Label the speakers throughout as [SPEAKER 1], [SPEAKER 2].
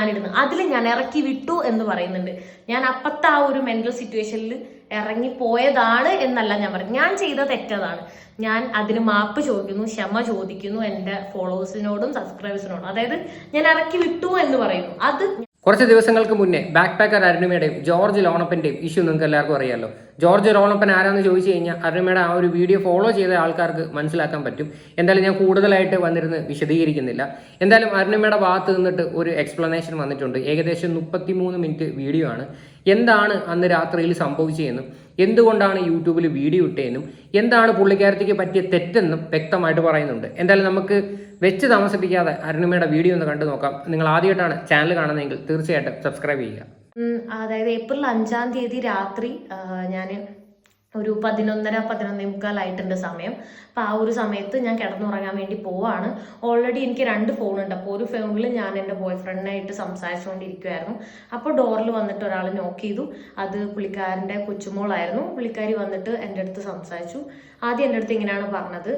[SPEAKER 1] ഞാനിടുന്നത്. അതിൽ ഞാൻ ഇറക്കി വിട്ടു എന്ന് പറയുന്നുണ്ട്. ഞാൻ അപ്പത്ത ആ ഒരു മെന്റൽ സിറ്റുവേഷനിൽ ഇറങ്ങി പോയതാണ് എന്നല്ല ഞാൻ പറഞ്ഞു ഞാൻ ചെയ്ത തെറ്റതാണ്. ഞാൻ അതിന് മാപ്പ് ചോദിക്കുന്നു ക്ഷമ ചോദിക്കുന്നു എന്റെ ഫോളോവേഴ്സിനോടും സബ്സ്ക്രൈബേഴ്സിനോടും അതായത് ഞാൻ ഇറക്കി വിട്ടു എന്ന് പറയുന്നു. അത്
[SPEAKER 2] കുറച്ച് ദിവസങ്ങൾക്ക് മുന്നേ ബാക്ക് പാക്കർ അരുണിമയുടെയും ജോർജ് ലോണപ്പന്റെയും ഇഷ്യൂ നിങ്ങൾക്ക് എല്ലാവർക്കും അറിയാമല്ലോ ജോർജ് ലോണപ്പൻ ആരാന്ന് ചോദിച്ചു കഴിഞ്ഞാൽ അരുണിമയുടെ ആ ഒരു വീഡിയോ ഫോളോ ചെയ്ത ആൾക്കാർക്ക് മനസ്സിലാക്കാൻ പറ്റും. എന്തായാലും ഞാൻ കൂടുതലായിട്ട് വന്നിരുന്ന് വിശദീകരിക്കുന്നില്ല. എന്തായാലും അരുണിമയുടെ ഭാഗത്ത് നിന്നിട്ട് ഒരു എക്സ്പ്ലനേഷൻ വന്നിട്ടുണ്ട്. ഏകദേശം മുപ്പത്തിമൂന്ന് മിനിറ്റ് വീഡിയോ ആണ്. എന്താണ് അന്ന് രാത്രിയിൽ സംഭവിച്ചതെന്നും എന്തുകൊണ്ടാണ് യൂട്യൂബിൽ വീഡിയോ ഇട്ടതെന്നും എന്താണ് പുള്ളിക്കാരത്തിക്ക് പറ്റിയ തെറ്റെന്നും വ്യക്തമായിട്ട് പറയുന്നുണ്ട്. എന്തായാലും നമുക്ക് വെച്ച് താമസിപ്പിക്കാതെ അരുണിമയുടെ വീഡിയോ ഒന്ന് കണ്ടു നോക്കാം. നിങ്ങൾ ആദ്യമായിട്ടാണ് ചാനൽ കാണുന്നതെങ്കിൽ തീർച്ചയായിട്ടും സബ്സ്ക്രൈബ് ചെയ്യുക.
[SPEAKER 1] അതായത് ഏപ്രിൽ അഞ്ചാം തീയതി രാത്രി ഞാൻ ഒരു പതിനൊന്നര പതിനൊന്നേ മുക്കാലായിട്ടുണ്ട് സമയം. അപ്പോൾ ആ ഒരു സമയത്ത് ഞാൻ കിടന്നുറങ്ങാൻ വേണ്ടി പോവാണ്. ഓൾറെഡി എനിക്ക് രണ്ട് ഫോൺ ഉണ്ട് അപ്പോൾ ഒരു ഫോണിൽ ഞാൻ എന്റെ ബോയ് ഫ്രണ്ടിനായിട്ട് സംസാരിച്ചുകൊണ്ടിരിക്കുമായിരുന്നു അപ്പോൾ ഡോറിൽ വന്നിട്ട് ഒരാൾ നോക്ക് ചെയ്തു. അത് പുള്ളിക്കാരന്റെ കൊച്ചുമോളായിരുന്നു. പുള്ളിക്കാരി വന്നിട്ട് എന്റെ അടുത്ത് സംസാരിച്ചു. ആദ്യം എന്റെ അടുത്ത് ഇങ്ങനെയാണ് പറഞ്ഞത്.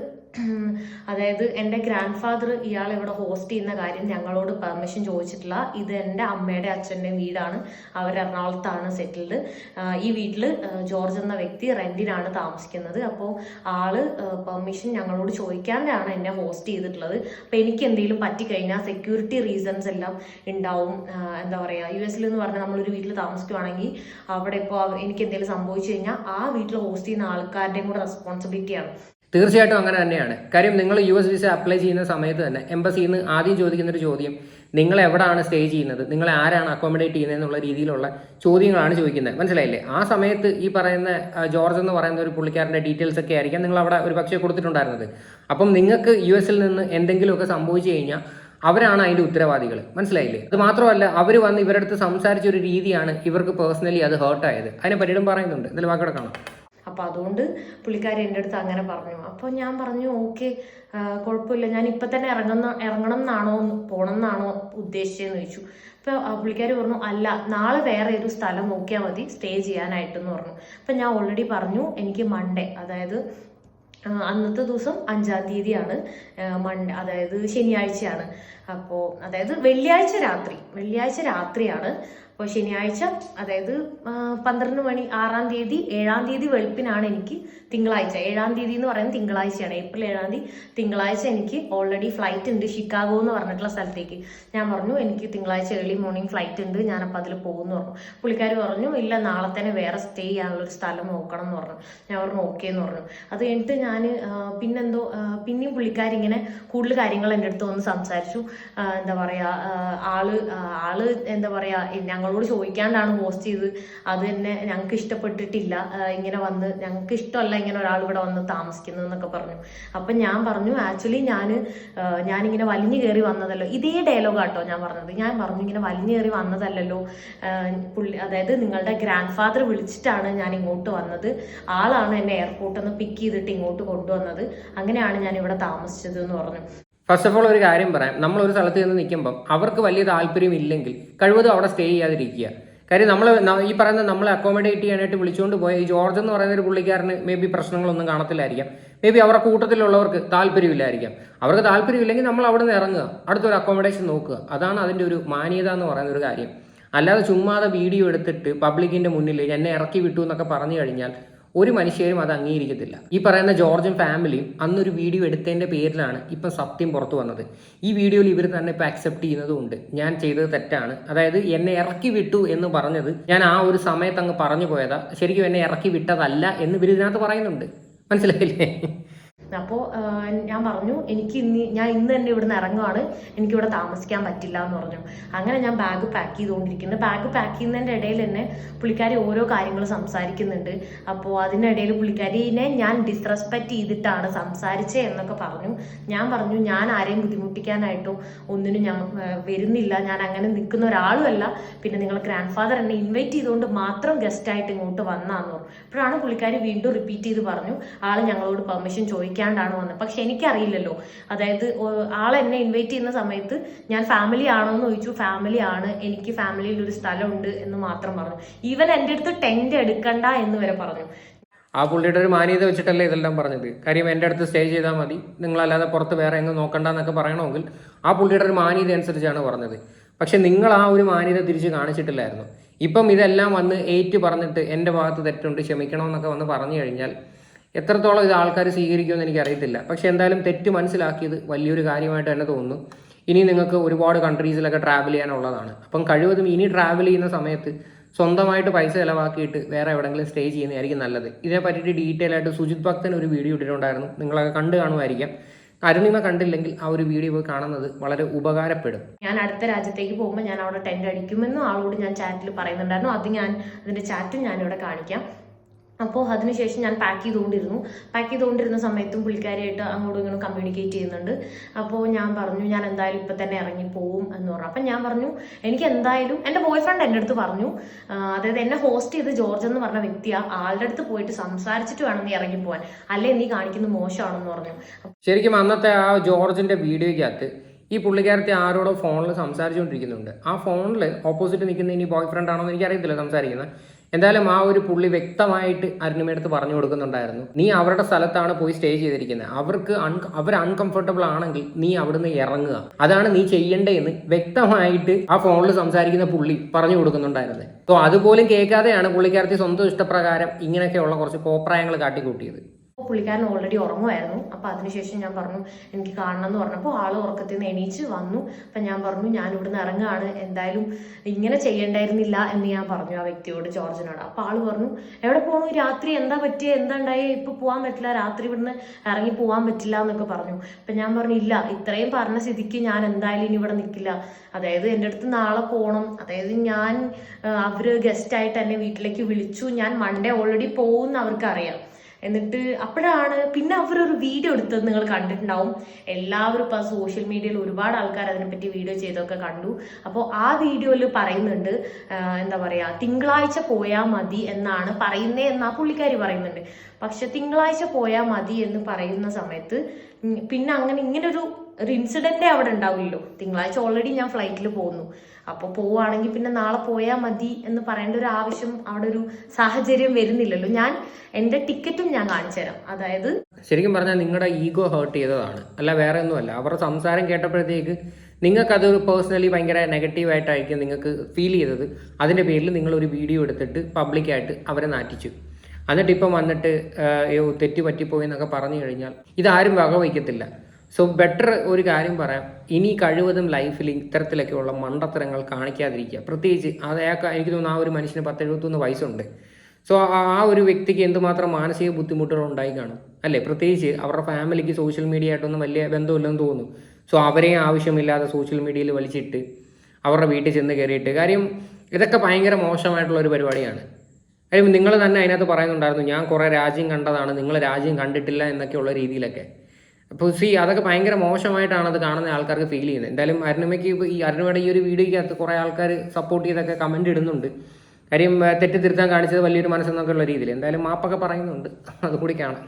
[SPEAKER 1] അതായത് എന്റെ ഗ്രാൻഡ് ഫാദർ ഇയാൾ ഇവിടെ ഹോസ്റ്റ് ചെയ്യുന്ന കാര്യം ഞങ്ങളോട് പെർമിഷൻ ചോദിച്ചിട്ടില്ല. ഇത് എന്റെ അമ്മയുടെ അച്ഛന്റെ വീടാണ്. അവർ എറണാകുളത്താണ് സെറ്റിൽഡ് ഈ വീട്ടിൽ ജോർജ് എന്ന വ്യക്തി റെന്റിനാണ് താമസിക്കുന്നത്. അപ്പോൾ ആൾ പെർമിഷൻ ഞങ്ങളോട് ചോദിക്കാതെയാണ് എന്നെ ഹോസ്റ്റ് ചെയ്തിട്ടുള്ളത്. അപ്പോൾ എനിക്ക് എന്തെങ്കിലും പറ്റിക്കഴിഞ്ഞാൽ സെക്യൂരിറ്റി റീസൺസ് എല്ലാം ഉണ്ടാവും. എന്താ പറയുക യു എസിൽ എന്ന് പറഞ്ഞാൽ നമ്മളൊരു വീട്ടിൽ താമസിക്കുവാണെങ്കിൽ അവിടെ ഇപ്പോൾ എനിക്ക് എന്തെങ്കിലും സംഭവിച്ചു കഴിഞ്ഞാൽ ആ വീട്ടിൽ ഹോസ്റ്റ് ചെയ്യുന്ന ആൾക്കാരുടെയും കൂടെ റെസ്പോൺസിബിലിറ്റിയാണ്
[SPEAKER 2] തീർച്ചയായിട്ടും അങ്ങനെ തന്നെയാണ്. കാര്യം നിങ്ങൾ യു എസ് വിസ അപ്ലൈ ചെയ്യുന്ന സമയത്ത് തന്നെ എംബസിയിൽ നിന്ന് ആദ്യം ചോദിക്കുന്ന ഒരു ചോദ്യം നിങ്ങൾ എവിടെയാണ് സ്റ്റേ ചെയ്യുന്നത്? നിങ്ങൾ ആരാണ് അക്കോമഡേറ്റ് ചെയ്യുന്നത് എന്നുള്ള രീതിയിലുള്ള ചോദ്യങ്ങളാണ് ചോദിക്കുന്നത്. മനസ്സിലായില്ലേ? ആ സമയത്ത് ഈ പറയുന്ന ജോർജ് എന്ന് പറയുന്ന ഒരു പുള്ളിക്കാരന്റെ ഡീറ്റെയിൽസ് ഒക്കെ ആയിരിക്കാം നിങ്ങൾ അവിടെ ഒരു പക്ഷേ കൊടുത്തിട്ടുണ്ടായിരുന്നത്. അപ്പം നിങ്ങൾക്ക് യു എസിൽ നിന്ന് എന്തെങ്കിലുമൊക്കെ സംഭവിച്ചു കഴിഞ്ഞാൽ അവരാണ് അതിന്റെ ഉത്തരവാദികൾ. മനസ്സിലായില്ലേ? അത് മാത്രമല്ല അവർ വന്ന് ഇവരടുത്ത് സംസാരിച്ച ഒരു രീതിയാണ് ഇവർക്ക് പേഴ്സണലി അത് ഹേർട്ടായത് അതിനെ പറ്റിയിട്ടും പറയുന്നുണ്ട്. ഇതിൽ വാക്കോടെ കാണാം.
[SPEAKER 1] അപ്പോൾ അതുകൊണ്ട് പുള്ളിക്കാരി എന്റെ അടുത്ത് അങ്ങനെ പറഞ്ഞു. അപ്പോൾ ഞാൻ പറഞ്ഞു ഓക്കെ കുഴപ്പമില്ല. ഞാൻ ഇപ്പം തന്നെ ഇറങ്ങുന്ന ഇറങ്ങണം എന്നാണോ പോകണം എന്നാണോ ഉദ്ദേശിച്ചതെന്ന് ചോദിച്ചു. അപ്പോൾ പുള്ളിക്കാരി പറഞ്ഞു അല്ല നാളെ വേറെ ഒരു സ്ഥലം നോക്കിയാൽ മതി സ്റ്റേ ചെയ്യാനായിട്ടെന്ന് പറഞ്ഞു. അപ്പം ഞാൻ ഓൾറെഡി പറഞ്ഞു എനിക്ക് മൺഡേ അതായത് അന്നത്തെ ദിവസം അഞ്ചാം തീയതിയാണ് മൺഡേ അതായത് ശനിയാഴ്ചയാണ്. അപ്പോൾ അതായത് വെള്ളിയാഴ്ച രാത്രി വെള്ളിയാഴ്ച രാത്രിയാണ്. അപ്പോൾ ശനിയാഴ്ച അതായത് പന്ത്രണ്ട് മണി ആറാം തീയതി ഏഴാം തീയതി വെളുപ്പിനാണ് എനിക്ക് തിങ്കളാഴ്ച. ഏഴാം തീയതി എന്ന് പറയുന്നത് തിങ്കളാഴ്ചയാണ്. ഏപ്രിൽ ഏഴാം തീയതി തിങ്കളാഴ്ച എനിക്ക് ഓൾറെഡി ഫ്ലൈറ്റ് ഉണ്ട് ഷിക്കാഗോ എന്ന് പറഞ്ഞിട്ടുള്ള സ്ഥലത്തേക്ക്. ഞാൻ പറഞ്ഞു എനിക്ക് തിങ്കളാഴ്ച ഏർലി മോർണിംഗ് ഫ്ലൈറ്റ് ഉണ്ട്. ഞാൻ ഞാനപ്പോൾ അതിൽ പോകുമെന്ന് പറഞ്ഞു. പുള്ളിക്കാർ പറഞ്ഞു ഇല്ല നാളെ തന്നെ വേറെ സ്റ്റേ ചെയ്യാനുള്ള ഒരു സ്ഥലം നോക്കണം എന്ന് പറഞ്ഞു. ഞാൻ പറഞ്ഞു ഓക്കെ എന്ന് പറഞ്ഞു. അത് കഴിഞ്ഞിട്ട് ഞാൻ പിന്നെന്തോ പിന്നെയും പുള്ളിക്കാരിങ്ങനെ കൂടുതൽ കാര്യങ്ങൾ എന്റെ അടുത്ത് വന്ന് സംസാരിച്ചു. എന്താ പറയുക ആൾ ആൾ എന്താ പറയുക ഞങ്ങളോട് ചോദിക്കാണ്ടാണ് പോസ്റ്റ് ചെയ്ത് അത് തന്നെ ഞങ്ങൾക്ക് ഇഷ്ടപ്പെട്ടിട്ടില്ല. ഇങ്ങനെ വന്ന് ഞങ്ങൾക്ക് ഇഷ്ടമല്ല ഇങ്ങനെ ഒരാൾ ഇവിടെ വന്ന് താമസിക്കുന്നത് എന്നൊക്കെ പറഞ്ഞു. അപ്പം ഞാൻ പറഞ്ഞു ആക്ച്വലി ഞാൻ ഞാനിങ്ങനെ വലിഞ്ഞു കയറി വന്നതല്ലോ. ഇതേ ഡയലോഗ് ആട്ടോ ഞാൻ പറഞ്ഞത്. ഞാൻ പറഞ്ഞു ഇങ്ങനെ വലിഞ്ഞു കയറി വന്നതല്ലല്ലോ. പുള്ളി അതായത് നിങ്ങളുടെ ഗ്രാൻഡ് ഫാദർ വിളിച്ചിട്ടാണ് ഞാൻ ഇങ്ങോട്ട് വന്നത്. ആളാണ് എന്നെ എയർപോർട്ടിൽ നിന്ന് പിക്ക് ചെയ്തിട്ട് ഇങ്ങോട്ട് കൊണ്ടുവന്നത്. അങ്ങനെയാണ് ഞാൻ ഇവിടെ താമസിച്ചത് എന്ന് പറഞ്ഞു.
[SPEAKER 2] ഫസ്റ്റ് ഓഫ് ഓൾ ഒരു കാര്യം പറയാം. നമ്മൾ ഒരു സ്ഥലത്ത് നിന്ന് നിൽക്കുമ്പം അവർക്ക് വലിയ താല്പര്യം ഇല്ലെങ്കിൽ കഴിവതും അവിടെ സ്റ്റേ ചെയ്യാതിരിക്കുക. കാര്യം നമ്മൾ ഈ പറയുന്ന നമ്മളെ അക്കോമഡേറ്റ് ചെയ്യാനായിട്ട് വിളിച്ചുകൊണ്ട് പോയ ഈ ജോർജ് എന്ന് പറയുന്ന ഒരു പുള്ളിക്കാരന് മേ ബി പ്രശ്നങ്ങളൊന്നും കാണത്തില്ലായിരിക്കാം. മേ ബി അവരുടെ കൂട്ടത്തിലുള്ളവർക്ക് താല്പര്യമില്ലായിരിക്കാം. അവർക്ക് താല്പര്യമില്ലെങ്കിൽ നമ്മൾ അവിടെ നിന്ന് ഇറങ്ങുക. അടുത്തൊരു അക്കോമഡേഷൻ നോക്കുക. അതാണ് അതിന്റെ ഒരു മാന്യത എന്ന് പറയുന്ന ഒരു കാര്യം. അല്ലാതെ ചുമ്മാതെ വീഡിയോ എടുത്തിട്ട് പബ്ലിക്കിന്റെ മുന്നിൽ എന്നെ ഇറക്കി വിട്ടു എന്നൊക്കെ പറഞ്ഞു കഴിഞ്ഞാൽ ഒരു മനുഷ്യരും അത് അംഗീകരിക്കത്തില്ല. ഈ പറയുന്ന ജോർജും ഫാമിലിയും അന്നൊരു വീഡിയോ എടുത്തതിന്റെ പേരിലാണ് ഇപ്പം സത്യം പുറത്തു വന്നത്. ഈ വീഡിയോയിൽ ഇവർ തന്നെ ഇപ്പം അക്സെപ്റ്റ് ചെയ്യുന്നതുകൊണ്ട് ഞാൻ ചെയ്തത് തെറ്റാണ്. അതായത് എന്നെ ഇറക്കി വിട്ടു എന്ന് പറഞ്ഞത് ഞാൻ ആ ഒരു സമയത്ത് അങ്ങ് പറഞ്ഞു പോയതാ. ശരിക്കും എന്നെ ഇറക്കി വിട്ടതല്ല എന്ന് ഇവർ ഇതിനകത്ത് പറയുന്നുണ്ട്. മനസ്സിലായില്ലേ?
[SPEAKER 1] അപ്പോൾ ഞാൻ പറഞ്ഞു എനിക്ക് ഇന്ന് ഞാൻ ഇന്ന് തന്നെ ഇവിടുന്ന് ഇറങ്ങുവാണ്. എനിക്കിവിടെ താമസിക്കാൻ പറ്റില്ല എന്ന് പറഞ്ഞു. അങ്ങനെ ഞാൻ ബാഗ് പാക്ക് ചെയ്തുകൊണ്ടിരിക്കുന്നത് ബാഗ് പാക്ക് ചെയ്യുന്നതിന്റെ ഇടയിൽ തന്നെ പുള്ളിക്കാരി ഓരോ കാര്യങ്ങൾ സംസാരിക്കുന്നുണ്ട്. അപ്പോൾ അതിനിടയിൽ പുള്ളിക്കാരിനെ ഞാൻ ഡിസ്റെസ്പെക്റ്റ് ചെയ്തിട്ടാണ് സംസാരിച്ചത് എന്നൊക്കെ പറഞ്ഞു. ഞാൻ പറഞ്ഞു ഞാൻ ആരെയും ബുദ്ധിമുട്ടിക്കാനായിട്ടോ ഒന്നിനും ഞാൻ വരുന്നില്ല. ഞാൻ അങ്ങനെ നിൽക്കുന്ന ഒരാളുമല്ല പിന്നെ നിങ്ങൾ ഗ്രാൻഡ് ഫാദർ എന്നെ ഇൻവൈറ്റ് ചെയ്തുകൊണ്ട് മാത്രം ഗസ്റ്റായിട്ട് ഇങ്ങോട്ട് വന്നാന്ന് പറഞ്ഞു. അപ്പോഴാണ് പുള്ളിക്കാരി വീണ്ടും റിപ്പീറ്റ് ചെയ്ത് പറഞ്ഞു. ആൾ ഞങ്ങളോട് പെർമിഷൻ ചോദിക്കാണ്ടാണ് വന്നത് പക്ഷെ എനിക്കറിയില്ലല്ലോ. അതായത് ആൾ എന്നെ ഇൻവൈറ്റ് ചെയ്യുന്ന സമയത്ത് ഞാൻ ഫാമിലി ആണോ എന്ന് ചോദിച്ചു. ഫാമിലി ആണ്. എനിക്ക് ഫാമിലിയിൽ ഒരു സ്ഥലമുണ്ട് എന്ന് മാത്രം പറഞ്ഞു. ഈവൻ എന്റെ അടുത്ത് ടെന്റ് എടുക്കണ്ട എന്ന് വരെ പറഞ്ഞു.
[SPEAKER 2] ആ പുള്ളിയുടെ ഒരു മാന്യത വെച്ചിട്ടല്ലേ ഇതെല്ലാം പറഞ്ഞത്? കാര്യം എന്റെ അടുത്ത് സ്റ്റേ ചെയ്താൽ മതി. നിങ്ങളല്ലാതെ പുറത്ത് വേറെ എങ്ങും നോക്കണ്ട എന്നൊക്കെ പറയണമെങ്കിൽ ആ പുള്ളിയുടെ ഒരു മാന്യത അനുസരിച്ചാണ് പറഞ്ഞത്. പക്ഷെ നിങ്ങൾ ആ ഒരു മാന്യത തിരിച്ച് കാണിച്ചിട്ടില്ലായിരുന്നു. ഇപ്പം ഇതെല്ലാം വന്ന് ഏറ്റു പറഞ്ഞിട്ട് എന്റെ ഭാഗത്ത് തെറ്റുണ്ട് ക്ഷമിക്കണമെന്നൊക്കെ വന്ന് പറഞ്ഞു കഴിഞ്ഞാൽ എത്രത്തോളം ഇത് ആൾക്കാർ സ്വീകരിക്കുമെന്ന് എനിക്കറിയത്തില്ല. പക്ഷെ എന്തായാലും തെറ്റ് മനസ്സിലാക്കിയത് വലിയൊരു കാര്യമായിട്ട് തന്നെ തോന്നുന്നു. ഇനി നിങ്ങൾക്ക് ഒരുപാട് കൺട്രീസിലൊക്കെ ട്രാവൽ ചെയ്യാനുള്ളതാണ്. അപ്പം കഴിവതും ഇനി ട്രാവൽ ചെയ്യുന്ന സമയത്ത് സ്വന്തമായിട്ട് പൈസ ചിലവാക്കിയിട്ട് വേറെ എവിടെയെങ്കിലും സ്റ്റേ ചെയ്യുന്നതായിരിക്കും നല്ലത്. ഇതിനെ പറ്റിയിട്ട് ഡീറ്റെയിൽ ആയിട്ട് സുജിത് ഭക്തൻ ഒരു വീഡിയോ ഇട്ടിട്ടുണ്ടായിരുന്നു. നിങ്ങളൊക്കെ കണ്ടു കാണുമായിരിക്കാം. അരുണിമ കണ്ടില്ലെങ്കിൽ ആ ഒരു വീഡിയോ പോയി കാണുന്നത് വളരെ ഉപകാരപ്പെടും.
[SPEAKER 1] ഞാൻ അടുത്ത രാജ്യത്തേക്ക് പോകുമ്പോൾ ഞാൻ അവിടെ ടെൻഡ് അടിക്കുമെന്നും ആളോട് ഞാൻ ചാറ്റിൽ പറയുന്നുണ്ടായിരുന്നു. അത് ഞാൻ അതിന്റെ ചാറ്റും ഞാനിവിടെ കാണിക്കാം. അപ്പോൾ അതിനുശേഷം ഞാൻ പാക്ക് ചെയ്തുകൊണ്ടിരുന്നു. പാക്ക് ചെയ്തുകൊണ്ടിരുന്ന സമയത്തും പുള്ളിക്കാരിയായിട്ട് അങ്ങോട്ടും ഇങ്ങോട്ടും കമ്മ്യൂണിക്കേറ്റ് ചെയ്യുന്നുണ്ട്. അപ്പോൾ ഞാൻ പറഞ്ഞു ഞാൻ എന്തായാലും ഇപ്പം തന്നെ ഇറങ്ങി പോവും എന്ന് പറഞ്ഞു. അപ്പം ഞാൻ പറഞ്ഞു എനിക്ക് എന്തായാലും എന്റെ ബോയ് ഫ്രണ്ട് എന്റെ അടുത്ത് പറഞ്ഞു. അതായത് എന്നെ ഹോസ്റ്റ് ചെയ്ത് ജോർജ് എന്ന് പറഞ്ഞ വ്യക്തിയാണ് ആളുടെ അടുത്ത് പോയിട്ട് സംസാരിച്ചിട്ട് വേണം നീ ഇറങ്ങി പോകാൻ അല്ലേ നീ കാണിക്കുന്നത് മോശമാണെന്ന് പറഞ്ഞു.
[SPEAKER 2] ശരിക്കും അന്നത്തെ ആ ജോർജിന്റെ വീഡിയോയ്ക്കകത്ത് ഈ പുള്ളിക്കാരത്തെ ആരോടോ ഫോണിൽ സംസാരിച്ചുകൊണ്ടിരിക്കുന്നുണ്ട്. ആ ഫോണിൽ ഓപ്പോസിറ്റ് നിൽക്കുന്ന ഇനി ബോയ് ഫ്രണ്ട് ആണോ എന്ന് എനിക്കറിയത്തില്ല സംസാരിക്കുന്നത്. എന്തായാലും ആ ഒരു പുള്ളി വ്യക്തമായിട്ട് അരുണിമയടുത്ത് പറഞ്ഞു കൊടുക്കുന്നുണ്ടായിരുന്നു. നീ അവരുടെ സ്ഥലത്താണ് പോയി സ്റ്റേ ചെയ്തിരിക്കുന്നത് അവർക്ക് അവർ അൺകംഫർട്ടബിൾ ആണെങ്കിൽ നീ അവിടുന്ന് ഇറങ്ങുക. അതാണ് നീ ചെയ്യേണ്ടതെന്ന് വ്യക്തമായിട്ട് ആ ഫോണിൽ സംസാരിക്കുന്ന പുള്ളി പറഞ്ഞു കൊടുക്കുന്നുണ്ടായിരുന്നു. സോ അതുപോലും കേൾക്കാതെയാണ് പുള്ളിക്കാരത്തി സ്വന്തം ഇഷ്ടപ്രകാരം ഇങ്ങനെയൊക്കെയുള്ള കുറച്ച് കോപ്രായങ്ങൾ കാട്ടിക്കൂട്ടിയത്.
[SPEAKER 1] പുള്ളിക്കാരൻ ഓൾറെഡി ഉറങ്ങുമായിരുന്നു. അപ്പോൾ അതിനുശേഷം ഞാൻ പറഞ്ഞു എനിക്ക് കാണണം എന്ന് പറഞ്ഞപ്പോൾ ആൾ ഉറക്കത്തിൽ നിന്ന് എണീച്ച് വന്നു. അപ്പം ഞാൻ പറഞ്ഞു ഞാൻ ഇവിടുന്ന് ഇറങ്ങുകയാണ്. എന്തായാലും ഇങ്ങനെ ചെയ്യണ്ടായിരുന്നില്ല എന്ന് ഞാൻ പറഞ്ഞു ആ വ്യക്തിയോട് ജോർജിനോട്. അപ്പോൾ ആൾ പറഞ്ഞു എവിടെ പോകണു രാത്രി എന്താ പറ്റിയ? എന്താ ഉണ്ടായി? ഇപ്പോൾ പോകാൻ പറ്റില്ല. രാത്രി ഇവിടുന്ന് ഇറങ്ങി പോകാൻ പറ്റില്ല എന്നൊക്കെ പറഞ്ഞു. അപ്പം ഞാൻ പറഞ്ഞു ഇല്ല ഇത്രയും പറഞ്ഞ സ്ഥിതിക്ക് ഞാൻ എന്തായാലും ഇനി ഇവിടെ നിൽക്കില്ല അതായത് എന്റെ അടുത്ത് നാളെ പോകണം അതായത് ഞാൻ അവർ ഗസ്റ്റായിട്ട് എന്നെ വീട്ടിലേക്ക് വിളിച്ചു. ഞാൻ മൺഡേ ഓൾറെഡി പോകുമെന്ന് അവർക്കറിയാം. എന്നിട്ട് അപ്പോഴാണ് പിന്നെ അവരൊരു വീഡിയോ എടുത്തത് നിങ്ങൾ കണ്ടിട്ടുണ്ടാവും. എല്ലാവരും ഇപ്പം സോഷ്യൽ മീഡിയയിൽ ഒരുപാട് ആൾക്കാർ അതിനെപ്പറ്റി വീഡിയോ ചെയ്തൊക്കെ കണ്ടു. അപ്പോൾ ആ വീഡിയോയിൽ പറയുന്നുണ്ട് എന്താ പറയുക തിങ്കളാഴ്ച പോയാൽ മതി എന്നാണ് പറയുന്നേ എന്ന് ആ പുള്ളിക്കാരി പറയുന്നുണ്ട്. പക്ഷെ തിങ്കളാഴ്ച പോയാൽ മതി എന്ന് പറയുന്ന സമയത്ത് പിന്നെ അങ്ങനെ ഇങ്ങനൊരു ഒരു ഇൻസിഡന്റേ അവിടെ ഉണ്ടാവില്ലല്ലോ തിങ്കളാഴ്ച ഓൾറെഡി ഞാൻ ഫ്ലൈറ്റിൽ പോകുന്നു അപ്പോൾ പോവുകയാണെങ്കിൽ പിന്നെ നാളെ പോയാൽ മതി എന്ന് പറയേണ്ട ഒരു ആവശ്യം അവിടെ ഒരു സാഹചര്യം വരുന്നില്ലല്ലോ. ഞാൻ എന്റെ ടിക്കറ്റും ഞാൻ കാണിച്ചു തരാം. അതായത്
[SPEAKER 2] ശരിക്കും പറഞ്ഞാൽ നിങ്ങളുടെ ഈഗോ ഹേർട്ട് ചെയ്തതാണ്. അല്ല വേറെ ഒന്നുമല്ല. അവരുടെ സംസാരം കേട്ടപ്പോഴത്തേക്ക് നിങ്ങൾക്കത് പേഴ്സണലി ഭയങ്കര നെഗറ്റീവായിട്ടായിരിക്കും നിങ്ങൾക്ക് ഫീൽ ചെയ്തത്. അതിന്റെ പേരിൽ നിങ്ങൾ ഒരു വീഡിയോ എടുത്തിട്ട് പബ്ലിക്കായിട്ട് അവരെ നാറ്റിച്ചു. എന്നിട്ട് ഇപ്പം വന്നിട്ട് തെറ്റ് പറ്റിപ്പോയി എന്നൊക്കെ പറഞ്ഞു കഴിഞ്ഞാൽ ഇതാരും വകവയ്ക്കത്തില്ല. സോ ബെറ്റർ ഒരു കാര്യം പറയാം. ഇനി കഴിവതും ലൈഫിൽ ഇത്തരത്തിലൊക്കെയുള്ള മണ്ടത്തരങ്ങൾ കാണിക്കാതിരിക്കുക. പ്രത്യേകിച്ച് അത് അയാൾക്ക് എനിക്ക് തോന്നുന്നു ആ ഒരു മനുഷ്യന് പത്ത് എഴുപത്തൊന്ന് വയസ്സുണ്ട്. സോ ആ ഒരു വ്യക്തിക്ക് എന്തുമാത്രം മാനസിക ബുദ്ധിമുട്ടുകൾ ഉണ്ടായി കാണും? അല്ലേ? പ്രത്യേകിച്ച് അവരുടെ ഫാമിലിക്ക് സോഷ്യൽ മീഡിയ ആയിട്ടൊന്നും വലിയ ബന്ധമില്ലെന്ന് തോന്നുന്നു. സോ അവരെയും ആവശ്യമില്ലാതെ സോഷ്യൽ മീഡിയയിൽ വലിച്ചിട്ട് അവരുടെ വീട്ടിൽ ചെന്ന് കയറിയിട്ട് കാര്യം ഇതൊക്കെ ഭയങ്കര മോശമായിട്ടുള്ള ഒരു പരിപാടിയാണ്. കാര്യം നിങ്ങൾ തന്നെ അതിനകത്ത് പറയുന്നുണ്ടായിരുന്നു ഞാൻ കുറേ രാജ്യം കണ്ടതാണ് നിങ്ങൾ രാജ്യം കണ്ടിട്ടില്ല എന്നൊക്കെയുള്ള രീതിയിലൊക്കെ. അപ്പോൾ സി അതൊക്കെ ഭയങ്കര മോശമായിട്ടാണ് അത് കാണുന്ന ആൾക്കാർക്ക് ഫീൽ ചെയ്യുന്നത്. എന്തായാലും അരുണിമയ്ക്ക് ഈ അരുണിമയുടെ ഈ ഒരു വീഡിയോയ്ക്കകത്ത് കുറേ ആൾക്കാർ സപ്പോർട്ട് ചെയ്തൊക്കെ കമന്റ് ഇടുന്നുണ്ട്. കാര്യം തെറ്റ് തിരുത്താൻ കാണിച്ചത് വലിയൊരു മനസ്സെന്നൊക്കെയുള്ള രീതിയിൽ. എന്തായാലും മാപ്പൊക്കെ പറയുന്നുണ്ട്. അതുകൂടി കാണാം.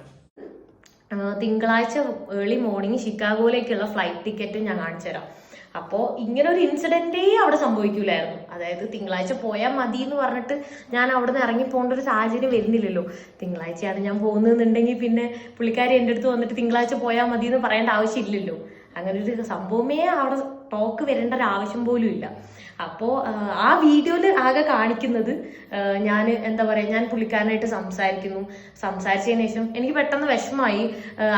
[SPEAKER 1] തിങ്കളാഴ്ച ഏർലി മോർണിംഗ് ഷിക്കാഗോയിലേക്കുള്ള ഫ്ലൈറ്റ് ടിക്കറ്റ് ഞാൻ കാണിച്ചു തരാം അപ്പോൾ ഇങ്ങനെ ഒരു ഇൻസിഡന്റേ അവിടെ സംഭവിക്കൂലായിരുന്നു. അതായത് തിങ്കളാഴ്ച പോയാൽ മതി എന്ന് പറഞ്ഞിട്ട് ഞാൻ അവിടെ നിന്ന് ഇറങ്ങി പോകേണ്ട ഒരു സാഹചര്യം വരുന്നില്ലല്ലോ. തിങ്കളാഴ്ചയാണ് ഞാൻ പോകുന്നതെന്നുണ്ടെങ്കിൽ പിന്നെ പുള്ളിക്കാരി എന്റെ അടുത്ത് വന്നിട്ട് തിങ്കളാഴ്ച പോയാൽ മതി എന്ന് പറയേണ്ട ആവശ്യമില്ലല്ലോ. അങ്ങനെ ഒരു സംഭവമേ അവിടെ ടോക്ക് വരേണ്ട ഒരു ആവശ്യം പോലും ഇല്ല. അപ്പോൾ ആ വീഡിയോയിൽ ആകെ കാണിക്കുന്നത് ഞാൻ എന്താ പറയുക ഞാൻ പുള്ളിക്കാരനായിട്ട് സംസാരിക്കുന്നു. സംസാരിച്ചതിന് ശേഷം എനിക്ക് പെട്ടെന്ന് വിഷമമായി.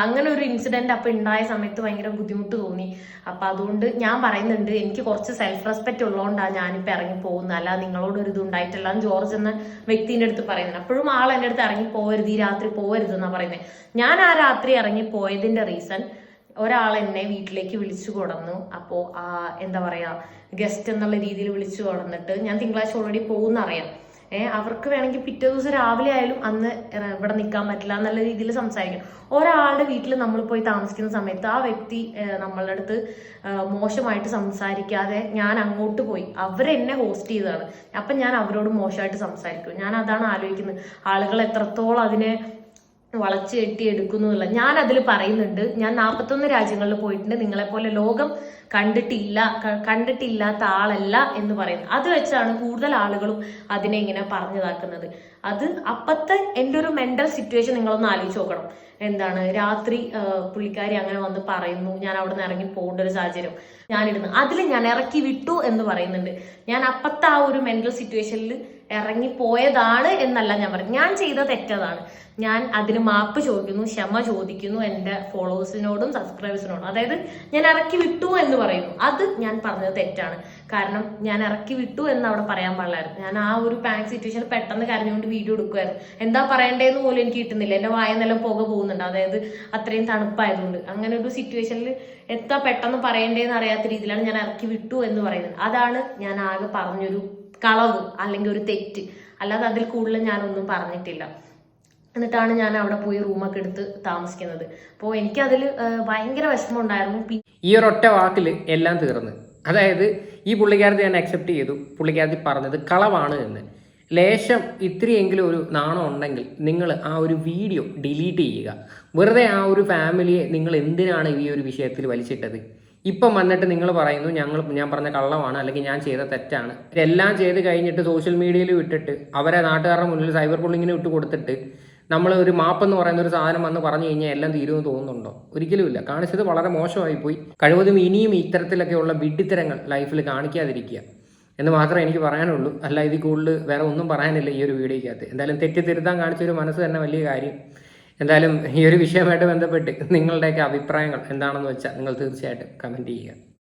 [SPEAKER 1] അങ്ങനെ ഒരു ഇൻസിഡന്റ് അപ്പം ഉണ്ടായ സമയത്ത് ഭയങ്കര ബുദ്ധിമുട്ട് തോന്നി. അപ്പം അതുകൊണ്ട് ഞാൻ പറയുന്നുണ്ട് എനിക്ക് കുറച്ച് സെൽഫ് റെസ്പെക്റ്റ് ഉള്ളതുകൊണ്ടാണ് ഞാനിപ്പോൾ ഇറങ്ങി പോകുന്നത് അല്ല നിങ്ങളോട് ഒരു ഇത് ഉണ്ടായിട്ടില്ല ജോർജ് എന്ന വ്യക്തിന്റെ അടുത്ത് പറയുന്നത് അപ്പോഴും ആൾ എന്റെ അടുത്ത് ഇറങ്ങി പോകരുത് ഈ രാത്രി പോകരുത് എന്നാണ് പറയുന്നത് ഞാൻ ആ രാത്രി ഇറങ്ങി പോയതിന്റെ റീസൺ ഒരാൾ എന്നെ വീട്ടിലേക്ക് വിളിച്ചു കൊടന്നു. അപ്പോൾ ആ എന്താ പറയാ ഗസ്റ്റ് എന്നുള്ള രീതിയിൽ വിളിച്ചു കൊടന്നിട്ട് ഞാൻ തിങ്കളാഴ്ച ഓൾറെഡി പോകുന്ന അറിയാം ഏഹ് അവർക്ക് വേണമെങ്കിൽ പിറ്റേ ദിവസം രാവിലെ ആയാലും അന്ന് ഇവിടെ നിൽക്കാൻ പറ്റില്ല എന്നുള്ള രീതിയിൽ സംസാരിക്കും. ഒരാളുടെ വീട്ടിൽ നമ്മൾ പോയി താമസിക്കുന്ന സമയത്ത് ആ വ്യക്തി നമ്മളുടെ അടുത്ത് മോശമായിട്ട് സംസാരിക്കാതെ ഞാൻ അങ്ങോട്ട് പോയി. അവരെന്നെ ഹോസ്റ്റ് ചെയ്തതാണ്. അപ്പം ഞാൻ അവരോട് മോശമായിട്ട് സംസാരിക്കും. ഞാൻ അതാണ് ആലോചിക്കുന്നത്. ആളുകൾ എത്രത്തോളം അതിനെ വളച്ച് കെട്ടി എടുക്കുന്നു എന്നുള്ള ഞാൻ അതിൽ പറയുന്നുണ്ട്. ഞാൻ നാൽപ്പത്തൊന്ന് രാജ്യങ്ങളിൽ പോയിട്ടുണ്ട്. നിങ്ങളെപ്പോലെ ലോകം കണ്ടിട്ടില്ല കണ്ടിട്ടില്ലാത്ത ആളല്ല എന്ന് പറയുന്നത് അത് വെച്ചാണ് കൂടുതൽ ആളുകളും അതിനെ ഇങ്ങനെ പറഞ്ഞതാക്കുന്നത്. അത് അപ്പത്തെ എന്റെ ഒരു മെന്റൽ സിറ്റുവേഷൻ നിങ്ങളൊന്ന് ആലോചിച്ച് നോക്കണം. എന്താണ് രാത്രി പുള്ളിക്കാരി അങ്ങനെ വന്ന് പറയുന്നു ഞാൻ അവിടെ നിന്ന് ഇറങ്ങി പോകേണ്ട ഒരു സാഹചര്യം ഞാനിരുന്നു അതിൽ ഞാൻ ഇറക്കി വിട്ടു എന്ന് പറയുന്നുണ്ട്. ഞാൻ അപ്പത്തെ ആ ഒരു മെന്റൽ സിറ്റുവേഷനിൽ ഇറങ്ങി പോയതാണ് എന്നല്ല ഞാൻ പറയുന്നത് ഞാൻ ചെയ്ത തെറ്റതാണ്. ഞാൻ അതിന് മാപ്പ് ചോദിക്കുന്നു ക്ഷമ ചോദിക്കുന്നു എന്റെ ഫോളോവേഴ്സിനോടും സബ്സ്ക്രൈബേഴ്സിനോടും. അതായത് ഞാൻ ഇറക്കി വിട്ടു എന്ന് പറയുന്നു. അത് ഞാൻ പറഞ്ഞത് തെറ്റാണ്. കാരണം ഞാൻ ഇറക്കി വിട്ടു എന്ന് അവിടെ പറയാൻ പാടില്ലായിരുന്നു. ഞാൻ ആ ഒരു പാനിക് സിറ്റുവേഷൻ പെട്ടെന്ന് കരഞ്ഞുകൊണ്ട് വീഡിയോ എടുക്കുമായിരുന്നു എന്താ പറയണ്ടേന്ന് പോലും എനിക്ക് കിട്ടുന്നില്ല. എന്റെ വായനെല്ലാം പുക പോകുന്നുണ്ട് അതായത് അത്രയും തണുപ്പായതുകൊണ്ട്. അങ്ങനെ ഒരു സിറ്റുവേഷനിൽ എത്ര പെട്ടെന്ന് പറയണ്ടേന്ന് അറിയാത്ത രീതിയിലാണ് ഞാൻ ഇറക്കി വിട്ടു എന്ന് പറയുന്നത്. അതാണ് ഞാൻ ആകെ പറഞ്ഞൊരു കളവ് അല്ലെങ്കിൽ ഒരു തെറ്റ്. അല്ലാതെ അതിൽ കൂടുതൽ ഞാനൊന്നും പറഞ്ഞിട്ടില്ല. എന്നിട്ടാണ് ഞാൻ അവിടെ പോയി റൂമൊക്കെ എടുത്ത് താമസിക്കുന്നത്. അപ്പോൾ എനിക്കതിൽ ഭയങ്കര വിഷമം ഉണ്ടായിരുന്നു പി-
[SPEAKER 2] ഈ ഒരു ഒറ്റ വാക്കിൽ എല്ലാം തീർന്ന്. അതായത് ഈ പുള്ളിക്കാരത്തെ ഞാൻ അക്സെപ്റ്റ് ചെയ്തു. പുള്ളിക്കാരത്തി പറഞ്ഞത് കളവാണ് എന്ന്. ലേശം ഇത്രയെങ്കിലും ഒരു നാണം ഉണ്ടെങ്കിൽ നിങ്ങൾ ആ ഒരു വീഡിയോ ഡിലീറ്റ് ചെയ്യുക. വെറുതെ ആ ഒരു ഫാമിലിയെ നിങ്ങൾ എന്തിനാണ് ഈ ഒരു വിഷയത്തിൽ വലിച്ചിട്ടത്? ഇപ്പം വന്നിട്ട് നിങ്ങൾ പറയുന്നു ഞങ്ങൾ ഞാൻ പറഞ്ഞ കള്ളമാണ് അല്ലെങ്കിൽ ഞാൻ ചെയ്ത തെറ്റാണ്. ഇതെല്ലാം ചെയ്ത് കഴിഞ്ഞിട്ട് സോഷ്യൽ മീഡിയയിൽ വിട്ടിട്ട് അവരെ നാട്ടുകാരുടെ മുന്നിൽ സൈബർ ബുള്ളിങ്ങിന് വിട്ട് കൊടുത്തിട്ട് നമ്മൾ ഒരു മാപ്പ് എന്ന് പറയുന്ന ഒരു സാധനം വന്ന് പറഞ്ഞു കഴിഞ്ഞാൽ എല്ലാം തീരുമെന്ന് തോന്നുന്നുണ്ടോ? ഒരിക്കലുമില്ല കാണിച്ചത് വളരെ മോശമായി പോയി കഴിവതും ഇനിയും ഇത്തരത്തിലൊക്കെയുള്ള വിഡ്ഢിത്തരങ്ങൾ ലൈഫിൽ കാണിക്കാതിരിക്കുക. എന്ന് മാത്രമേ എനിക്ക് പറയാനുള്ളൂ. അല്ല ഇതിൽ കൂടുതൽ വേറെ ഒന്നും പറയാനില്ല ഈ ഒരു വീഡിയോയ്ക്കകത്ത്. എന്തായാലും തെറ്റി തിരുത്താൻ കാണിച്ച ഒരു മനസ്സ് തന്നെ വലിയ കാര്യം. എന്തായാലും ഈ ഒരു വിഷയമായിട്ട് ബന്ധപ്പെട്ട് നിങ്ങളുടെയൊക്കെ അഭിപ്രായങ്ങൾ എന്താണെന്ന് വെച്ചാൽ നിങ്ങൾ തീർച്ചയായിട്ടും കമന്റ് ചെയ്യുക.